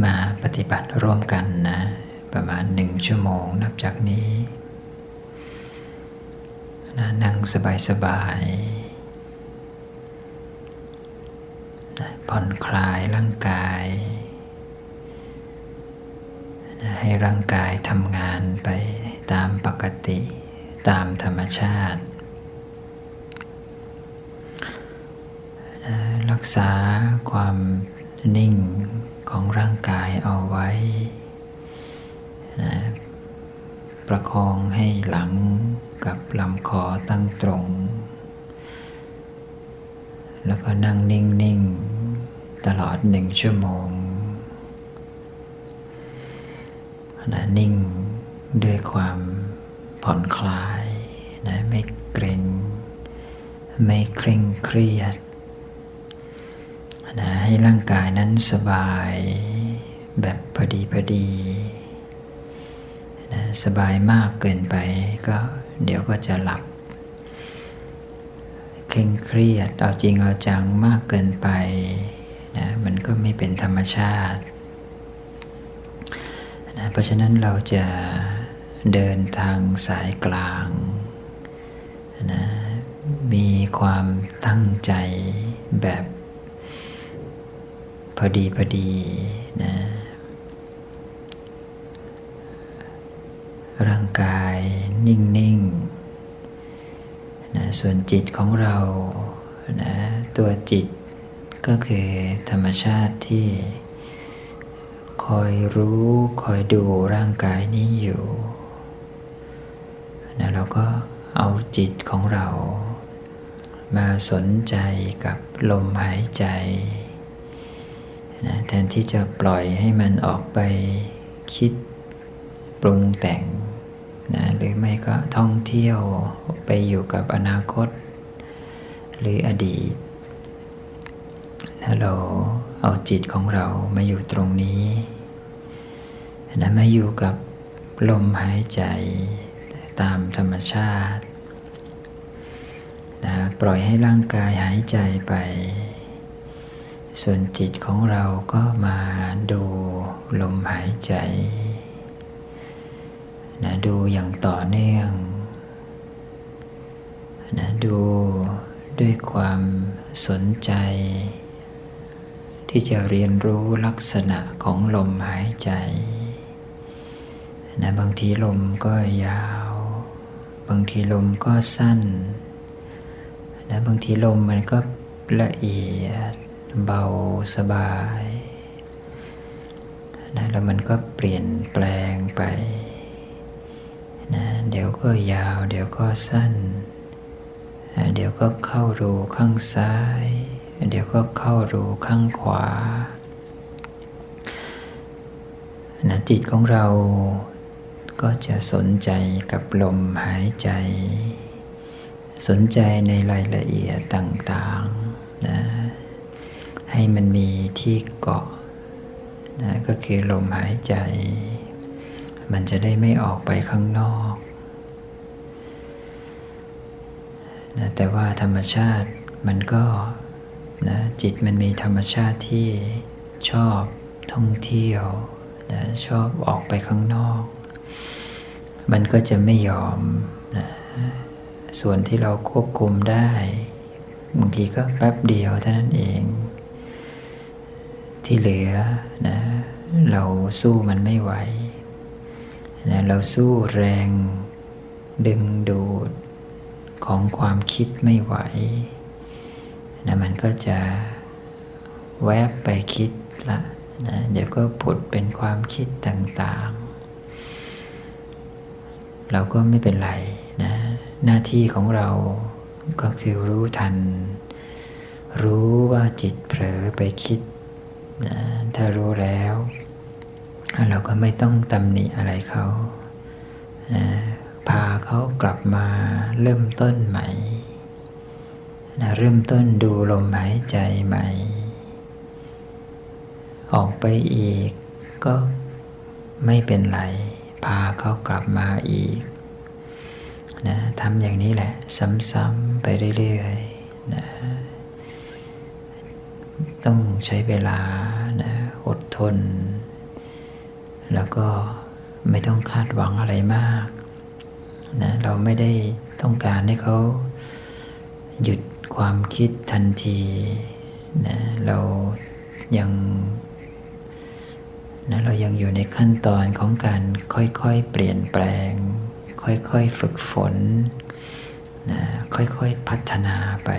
มาปฏิบัติร่วมกันนะ ประมาณหนึ่งชั่วโมงนับจากนี้นะนั่งสบายๆนะผ่อนคลายร่างกายนะให้ร่างกายทำงานไปตามปกติตามธรรมชาตินะรักษาความนิ่ง ของร่างกายเอาไว้นะประคองให้หลังกับลำคอตั้งตรง แล้วก็นั่งนิ่ง ๆ ตลอดหนึ่งชั่วโมงนะนิ่งด้วยความผ่อนคลายนะไม่เกรงไม่เคร่งเครียด นะให้ร่างกายนั้นสบายแบบพอดีพอดีนะสบายมากเกินไปก็เดี๋ยวก็จะหลับเคร่งเครียดเอาจริงเอาจังมากเกินไปนะมันก็ไม่เป็นธรรมชาตินะเพราะฉะนั้นเราจะเดินทางสายกลางนะมีความตั้งใจแบบ พอดีพอดีนะร่างกายนิ่งๆนะส่วนจิตของเรานะตัวจิตก็คือธรรมชาติที่คอยรู้คอยดูร่างกายนี้อยู่นะเราก็เอาจิตของเรา มาสนใจกับลมหายใจ นะแทนที่จะปล่อยให้มันออกไปคิดปรุงแต่งนะหรือไม่ก็ท่องเที่ยวไปอยู่กับอนาคต หรืออดีต ถ้าเราเอาจิตของเรามาอยู่ตรงนี้นะมาอยู่กับลมหายใจตามธรรมชาตินะปล่อยให้ร่างกายหายใจไป ส่วนจิตของเราก็มาดูลมหายใจนะดูอย่างต่อเนื่องนะดูด้วยความสนใจ ที่จะเรียนรู้ลักษณะของลมหายใจนะบางทีลมก็ยาว บางทีลมก็สั้นนะบางทีลมมันก็ละเอียด เบาสบายนะแล้วมันก็เปลี่ยนแปลงไปนะเดี๋ยวก็ยาว เดี๋ยวก็สั้นนะเดี๋ยวก็เข้ารูข้างซ้าย เดี๋ยวก็เข้ารูข้างขวานะจิตของเราก็จะสนใจกับลมหายใจ สนใจในรายละเอียดต่างๆนะ ให้มันมีที่เกาะนะก็คือลมหายใจ มันจะได้ไม่ออกไปข้างนอกนะแต่ว่าธรรมชาติมันก็นะจิตมันมีธรรมชาติที่ชอบท่องเที่ยวนะชอบออกไปข้างนอก มันก็จะไม่ยอมนะส่วนที่เราควบคุมได้บางทีก็แป๊บเดียวเท่านั้นเอง ที่เหลือนะเราสู้มันไม่ไหวนะเราสู้แรงดึงดูดของความคิดไม่ไหวนะมันก็จะแวบไปคิดละนะเดี๋ยวก็ผุดเป็นความคิดต่างๆ เราก็ไม่เป็นไรนะหน้าที่ของเราก็คือรู้ทัน รู้ว่าจิตเผลอไปคิด นะถ้ารู้แล้ว เราก็ไม่ต้องตำหนิอะไรเขานะพาเขากลับมาเริ่มต้นใหม่นะเริ่มต้นดูลมหายใจใหม่ ออกไปอีกก็ไม่เป็นไร พาเขากลับมาอีกนะทำอย่างนี้แหละ ซ้ำๆไปเรื่อยๆนะ ต้องใช้เวลานะอดทน แล้วก็ไม่ต้องคาดหวังอะไรมากนะเราไม่ได้ต้องการให้เขาหยุดความคิดทันทีนะเรายังนะเรายังอยู่ในขั้นตอนของการค่อยๆเปลี่ยนแปลง ค่อยๆฝึกฝนนะค่อยๆพัฒนาไป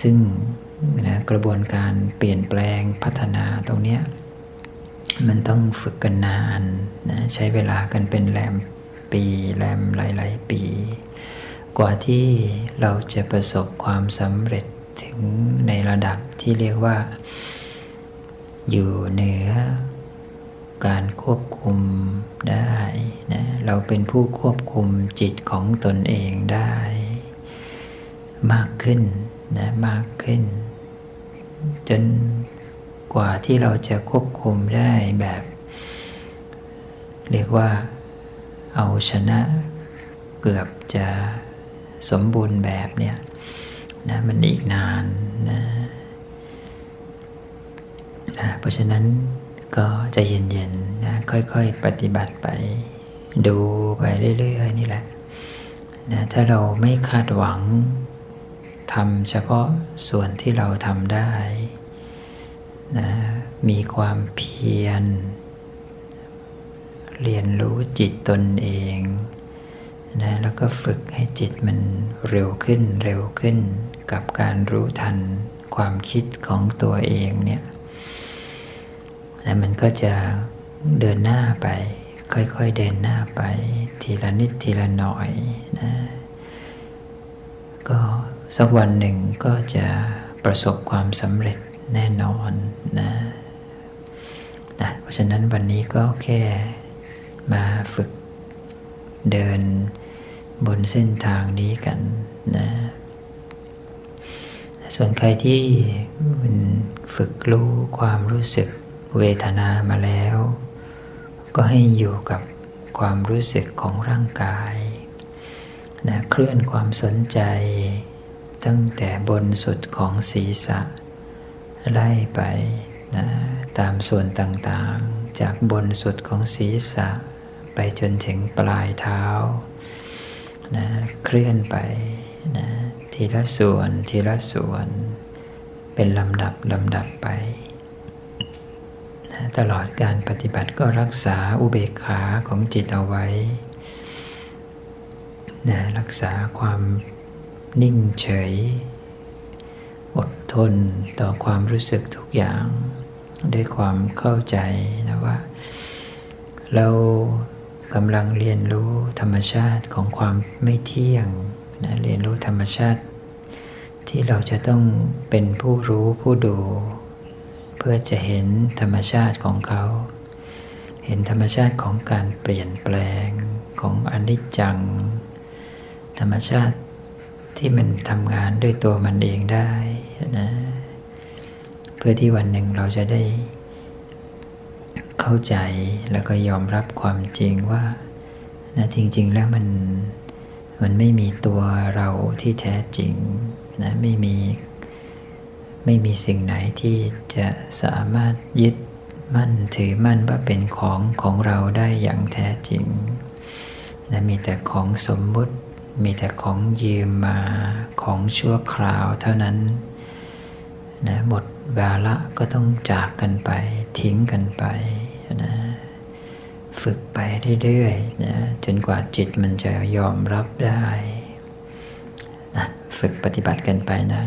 ซึ่ง นะกระบวนการเปลี่ยนแปลงพัฒนาตรงเนี้ยมันต้องฝึกกันนานนะใช้เวลากันเป็นแรมปีแรมหลาย ๆ ปี กว่าที่เราจะประสบความสำเร็จถึงในระดับที่เรียกว่า อยู่เหนือการควบคุมได้นะเราเป็นผู้ควบคุมจิตของตนเองได้ มากขึ้นนะมากขึ้น จนกว่าที่เราจะควบคุมได้แบบ เรียกว่าเอาชนะเกือบจะสมบูรณ์แบบเนี่ยนะมันอีกนานนะนะเพราะฉะนั้นก็ใจะเย็นๆนะค่อยๆ ปฏิบัติไปดูไปเรื่อยๆ นี่แหละนะถ้าเราไม่คาดหวัง ทำเฉพาะส่วนที่เราทำได้นะมีความเพียร เรียนรู้จิตตนเองนะแล้วก็ฝึกให้จิตมันเร็วขึ้นเร็วขึ้น กับการรู้ทันความคิดของตัวเองเนี่ยนะมันก็จะเดินหน้าไป ค่อยๆเดินหน้าไป ทีละนิดทีละหน่อยนะก็ สักวันหนึ่งก็จะประสบความสำเร็จแน่นอนนะนะเพราะฉะนั้นวันนี้ก็แค่มาฝึกเดินบนเส้นทางนี้กันนะส่วนใครที่ฝึกรู้ความรู้สึกเวทนามาแล้ว ก็ให้อยู่กับความรู้สึกของร่างกายนะเคลื่อนความสนใจ ตั้งแต่บนสุดของศีรษะ ไล่ไปนะตามส่วนต่างๆ จากบนสุดของศีรษะ ไปจนถึงปลายเท้านะเคลื่อนไปนะทีละส่วนทีละส่วน เป็นลำดับลำดับไปนะตลอดการปฏิบัติก็รักษาอุเบกขาของจิตเอาไว้นะรักษาความ นิ่งเฉย อดทนต่อความรู้สึกทุกอย่าง ด้วยความเข้าใจนะว่า เรากำลังเรียนรู้ธรรมชาติของความไม่เที่ยงนะเรียนรู้ธรรมชาติ ที่เราจะต้องเป็นผู้รู้ผู้ดู เพื่อจะเห็นธรรมชาติของเขา เห็นธรรมชาติของการเปลี่ยนแปลงของอนิจจัง ธรรมชาติ ที่มันทำงานด้วยตัวมันเองได้นะ เพื่อที่วันหนึ่งเราจะได้ เข้าใจแล้วก็ยอมรับความจริงว่านะจริง ๆ แล้วมันมันไม่มีตัวเราที่แท้จริงนะไม่มีไม่มีสิ่งไหนที่จะสามารถยึดมั่นถือมั่นว่าเป็นของของเราได้อย่างแท้จริงนะมีแต่ของสมมุติ มีแต่ของยืมมาของชั่วคราวเท่านั้นนะหมดวาระก็ต้องจากกันไป ทิ้งกันไปนะฝึกไปเรื่อยๆนะจนกว่าจิตมันจะยอมรับได้นะฝึกปฏิบัติกันไปนะ